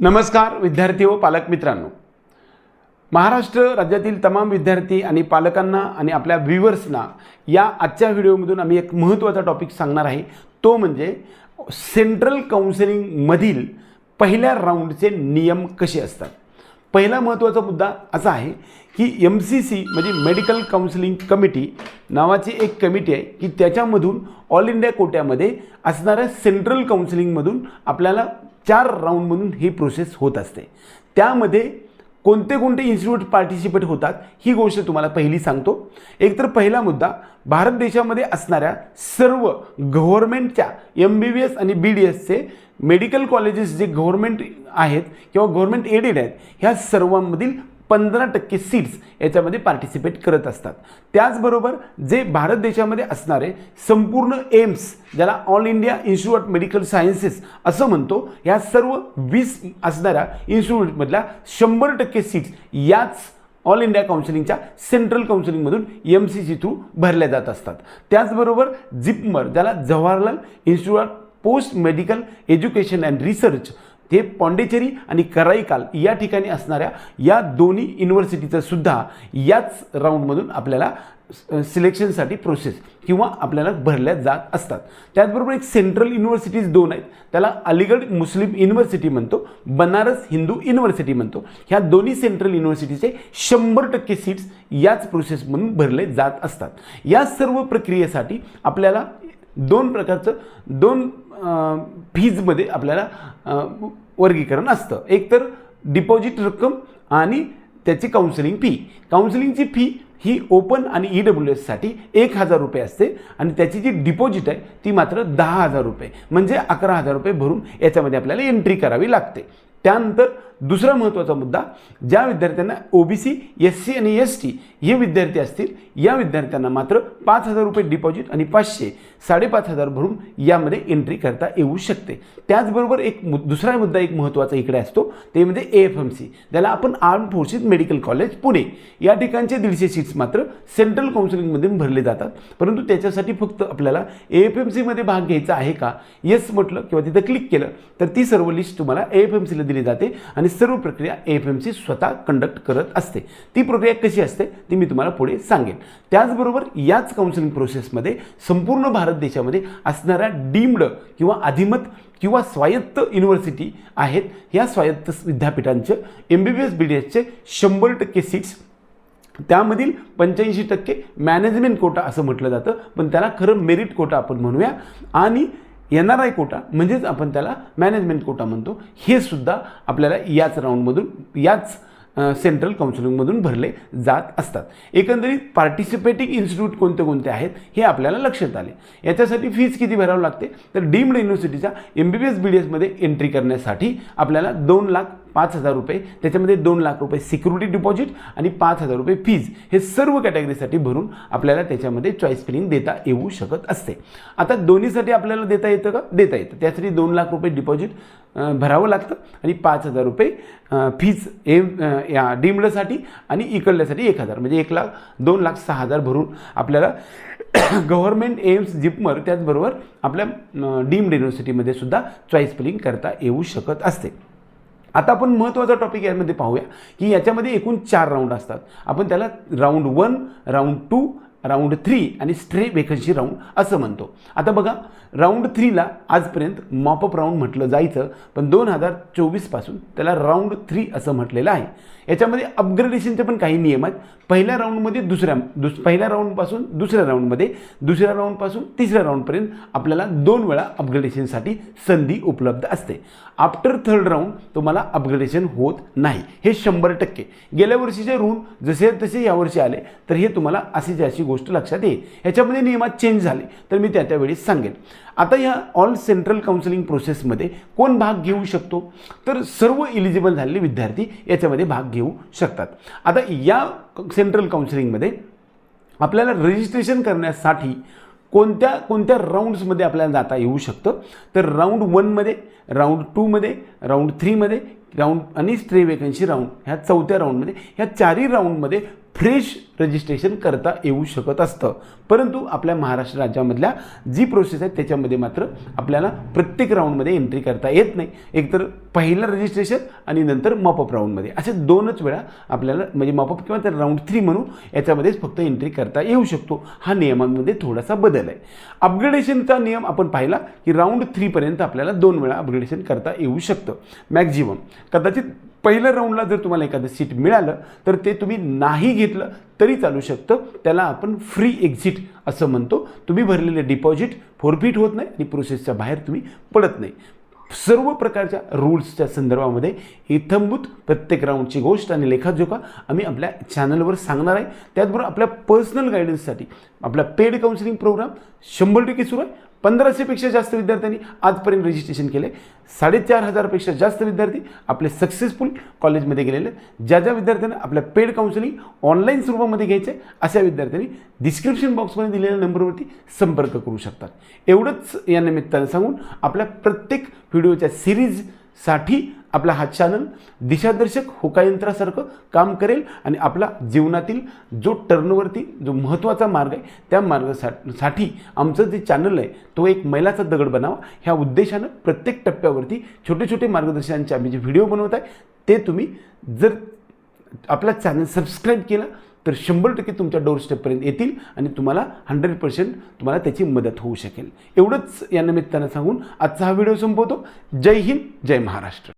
नमस्कार विद्यार्थी व पालक मित्रांनो. महाराष्ट्र राज्यातील तमाम विद्यार्थी आणि पालकांना आणि आपल्या व्ह्युअर्सना या आजच्या व्हिडिओमधून आम्ही एक महत्त्वाचा टॉपिक सांगणार आहे. तो म्हणजे सेंट्रल काउन्सिलिंगमधील पहिल्या राऊंडचे नियम कसे असतात? पहिला महत्त्वाचा मुद्दा असा आहे की एम सी सी म्हणजे मेडिकल काउन्सिलिंग कमिटी नावाची एक कमिटी आहे की त्याच्यामधून ऑल इंडिया कोट्यामध्ये असणाऱ्या सेंट्रल काउन्सिलिंगमधून आपल्याला चार राऊंडमधून ही प्रोसेस होत असते. त्यामध्ये कोणते कोणते इन्स्टिट्यूट पार्टिसिपेट होतात ही गोष्ट तुम्हाला पहिली सांगतो. एकतर पहिला मुद्दा भारत देशामध्ये असणाऱ्या सर्व गव्हर्नमेंटच्या एम बी बी एस आणि बी डी एसचे मेडिकल कॉलेजेस जे गव्हर्नमेंट आहेत किंवा गव्हर्नमेंट एडेड आहेत ह्या सर्वांमधील पंधरा टक्के सीट्स याच्यामध्ये पार्टिसिपेट करत असतात. त्याचबरोबर जे भारत देशामध्ये असणारे संपूर्ण एम्स ज्याला all India institute of medical sciences असं म्हणतो ह्या सर्व वीस असणाऱ्या इन्स्टिट्यूटमधल्या शंभर टक्के सीट्स याच ऑल इंडिया काउन्सिलिंगच्या सेंट्रल काउन्सिलिंगमधून एम सी सी थ्रू भरल्या जात असतात. त्याचबरोबर जिपमर ज्याला Jawaharlal institute of post medical education and research ते पॉंडेचेरी आणि कराईकाल या ठिकाणी असणाऱ्या या दोन्ही युनिव्हर्सिटीचं सुद्धा याच राऊंडमधून आपल्याला सिलेक्शनसाठी प्रोसेस किंवा आपल्याला भरल्या जात असतात. त्याचबरोबर एक सेंट्रल युनिव्हर्सिटीज दोन आहेत. त्याला अलीगड मुस्लिम युनिव्हर्सिटी म्हणतो बनारस हिंदू युनिव्हर्सिटी म्हणतो. ह्या दोन्ही सेंट्रल युनिव्हर्सिटीचे शंभर टक्के सीट्स याच प्रोसेसमधून भरले जात असतात. या सर्व प्रक्रियेसाठी आपल्याला दोन प्रकारचं दोन फीजमध्ये आपल्याला वर्गीकरण असतं. एकतर डिपॉझिट रक्कम आणि त्याची काउन्सिलिंग फी काउन्सिलिंगची फी ही ओपन आणि ई डब्ल्यू एससाठी एक हजार रुपये असते आणि त्याची जी डिपॉझिट आहे ती मात्र दहा हजार रुपये. म्हणजे अकरा हजार रुपये भरून याच्यामध्ये आपल्याला एंट्री करावी लागते. त्यानंतर दुसरा महत्त्वाचा मुद्दा ज्या विद्यार्थ्यांना O B C S C आणि एस टी हे विद्यार्थी असतील या विद्यार्थ्यांना मात्र पाच हजार रुपये डिपॉझिट आणि पाचशे साडेपाच हजार भरून यामध्ये एंट्री करता येऊ शकते. त्याचबरोबर एक मु दुसरा मुद्दा एक महत्त्वाचा इकडे असतो ते म्हणजे ए एफ एम सी ज्याला आपण arm forces medical college Pune या ठिकाणचे दीडशे सीट्स मात्र सेंट्रल काउन्सिलिंगमध्ये भरले जातात. परंतु त्याच्यासाठी फक्त आपल्याला ए एफ एम सीमध्ये भाग घ्यायचा आहे का? येस म्हटलं किंवा तिथं क्लिक केलं तर ती सर्व लिस्ट तुम्हाला ए एफ एम सीला दिली जाते. आणि सर्व प्रक्रिया ए एफ एम सी स्वतः कंडक्ट करत असते. ती प्रक्रिया कशी असते? ती मी तुम्हाला पुढे सांगेन. त्याचबरोबर याच काउन्सिलिंग प्रोसेसमध्ये संपूर्ण भारत देशामध्ये असणाऱ्या डीम्ड किंवा अधिमत किंवा स्वायत्त युनिव्हर्सिटी आहेत. या स्वायत्त विद्यापीठांचे M B B S B D एसचे शंभर टक्के सीट्स त्यामधील पंच्याऐंशी टक्के मॅनेजमेंट कोटा असं म्हटलं जातं. पण त्याला खरं मेरिट कोटा आपण म्हणूया. आणि एन आर आय कोटा म्हणजेच आपण त्याला मॅनेजमेंट कोटा म्हणतो. हे सुद्धा आपल्याला याच राऊंडमधून याच सेंट्रल काउन्सिलिंगमधून भरले जात असतात. एकंदरीत पार्टिसिपेटिंग इन्स्टिट्यूट कोणते कोणते आहेत हे आपल्याला लक्षात आले. याच्यासाठी फीज किती भरावं लागते? तर deemed युनिव्हर्सिटीच्या M B B S B D एसमध्ये एंट्री करण्यासाठी आपल्याला दोन लाख पाच हजार रुपये त्याच्यामध्ये दोन लाख रुपये सिक्युरिटी डिपॉझिट आणि पाच हजार रुपये फीज हे सर्व कॅटेगरीसाठी भरून आपल्याला त्याच्यामध्ये चॉईस फिलिंग देता येऊ शकत असते. आता दोन्हीसाठी आपल्याला देता येतं का? देता येतं. त्यासाठी दोन लाख रुपये डिपॉझिट भरावं लागतं आणि पाच हजार रुपये फीज हे या डिमडसाठी आणि इकडल्यासाठी एक हजार. म्हणजे एक लाख दोन लाख सहा हजार भरून आपल्याला गव्हर्नमेंट एम्स जिपमर त्याचबरोबर आपल्या डीम्ड युनिव्हर्सिटीमध्ये सुद्धा चॉईस फिलिंग करता येऊ शकत असते. आता आपण महत्त्वाचा टॉपिक यामध्ये पाहूया की याच्यामध्ये एकूण चार राऊंड असतात. आपण त्याला round one round two round three आणि स्ट्रे वेकन्सी राऊंड असं म्हणतो. आता बघा राऊंड थ्रीला आजपर्यंत मॉपअप राऊंड म्हटलं जायचं पण दोन हजार चोवीसपासून त्याला राऊंड थ्री असं म्हटलेलं आहे. याच्यामध्ये अपग्रेडेशनचे पण काही नियम आहेत. पहिल्या राऊंडमध्ये दुसऱ्या दुस पहिल्या राऊंडपासून दुसऱ्या राऊंडमध्ये दुसऱ्या राऊंडपासून तिसऱ्या राऊंडपर्यंत आपल्याला दोन वेळा अपग्रेडेशनसाठी संधी उपलब्ध असते. आफ्टर थर्ड राऊंड तुम्हाला अपग्रेडेशन होत नाही. हे शंभर टक्के. गेल्या वर्षीचे ऋण जसे तसे यावर्षी आले तर हे तुम्हाला अशी अशी गोष्ट गोष्ट लक्षात येईल ह्याच्यामध्ये नियमात चेंज झाले. तर मी त्या त्यावेळी सांगेन. आता या ऑल सेंट्रल काउन्सिलिंग प्रोसेसमध्ये कोण भाग घेऊ शकतो? तर सर्व इलिजिबल झालेले विद्यार्थी याच्यामध्ये भाग घेऊ शकतात. आता या सेंट्रल काउन्सिलिंगमध्ये आपल्याला रजिस्ट्रेशन करण्यासाठी कोणत्या कोणत्या राऊंड्समध्ये आपल्याला जाता येऊ शकतं? तर राऊंड वनमध्ये राऊंड टूमध्ये राऊंड थ्रीमध्ये राऊंड आणि स्ट्रे वेकन्सी राऊंड ह्या चौथ्या राऊंडमध्ये ह्या चारही राऊंडमध्ये फ्रेश रजिस्ट्रेशन करता येऊ शकत असतं. परंतु आपल्या महाराष्ट्र राज्यामधल्या जी प्रोसेस आहे त्याच्यामध्ये मात्र आपल्याला प्रत्येक राऊंडमध्ये एंट्री करता येत नाही. एकतर पहिलं रजिस्ट्रेशन आणि नंतर मॉपअप राऊंडमध्ये असे दोनच वेळा आपल्याला म्हणजे मॉपअप किंवा तर राऊंड थ्री म्हणून याच्यामध्येच फक्त एंट्री करता येऊ शकतो. हा नियमांमध्ये थोडासा बदल आहे. अपग्रेडेशनचा नियम आपण पाहिला की राऊंड थ्रीपर्यंत आपल्याला दोन वेळा अपग्रेडेशन करता येऊ शकतं. मॅक्झिमम कदाचित पहिल्या राऊंडला जर तुम्हाला एखादं सीट मिळालं तर ते तुम्ही नाही घेतलं तरी चालू शकतं. त्याला आपण फ्री एक्झिट असं म्हणतो. तुम्ही भरलेले डिपॉझिट फोरफिट होत नाही आणि प्रोसेसच्या बाहेर तुम्ही पडत नाही. सर्व प्रकारच्या रूल्सच्या संदर्भामध्ये इथंभूत प्रत्येक राऊंडची गोष्ट आणि लेखाजोखा आम्ही आपल्या चॅनलवर सांगणार आहे. त्याचबरोबर आपल्या पर्सनल गायडन्ससाठी आपला पेड काउन्सिलिंग प्रोग्राम शंभर टक्के सुरू आहे. पंधराशेपेक्षा जास्त विद्यार्थ्यांनी आजपर्यंत रजिस्ट्रेशन केले. साडेचार हजारपेक्षा जास्त विद्यार्थी आपले सक्सेसफुल कॉलेजमध्ये गेलेले ज्या ज्या विद्यार्थ्यांना आपल्या पेड काउन्सिलिंग ऑनलाईन स्वरूपामध्ये घ्यायचं आहे अशा विद्यार्थ्यांनी डिस्क्रिप्शन बॉक्समध्ये दिलेल्या नंबरवरती संपर्क करू शकतात. एवढंच या निमित्तानं सांगून आपल्या प्रत्येक व्हिडिओच्या सिरीज साठी आपला हा चॅनल दिशादर्शक होकायंत्रासारखं काम करेल आणि आपला जीवनातील जो टर्नवरती जो महत्त्वाचा मार्ग आहे त्या मार्गासाठी साठी आमचं जे चॅनल आहे तो एक मैलाचा दगड बनावा. ह्या उद्देशानं प्रत्येक टप्प्यावरती छोटे छोटे मार्गदर्शनांचे आम्ही जे व्हिडिओ बनवत आहे ते तुम्ही जर आपला चॅनल सबस्क्राईब केला तर शंभर टक्के तुमच्या डोर स्टेपपर्यंत येतील आणि तुम्हाला हंड्रेड पर्सेंट तुम्हाला त्याची मदत होऊ शकेल. एवढंच या निमित्तानं सांगून आजचा हा व्हिडिओ संपवतो. जय हिंद जय महाराष्ट्र.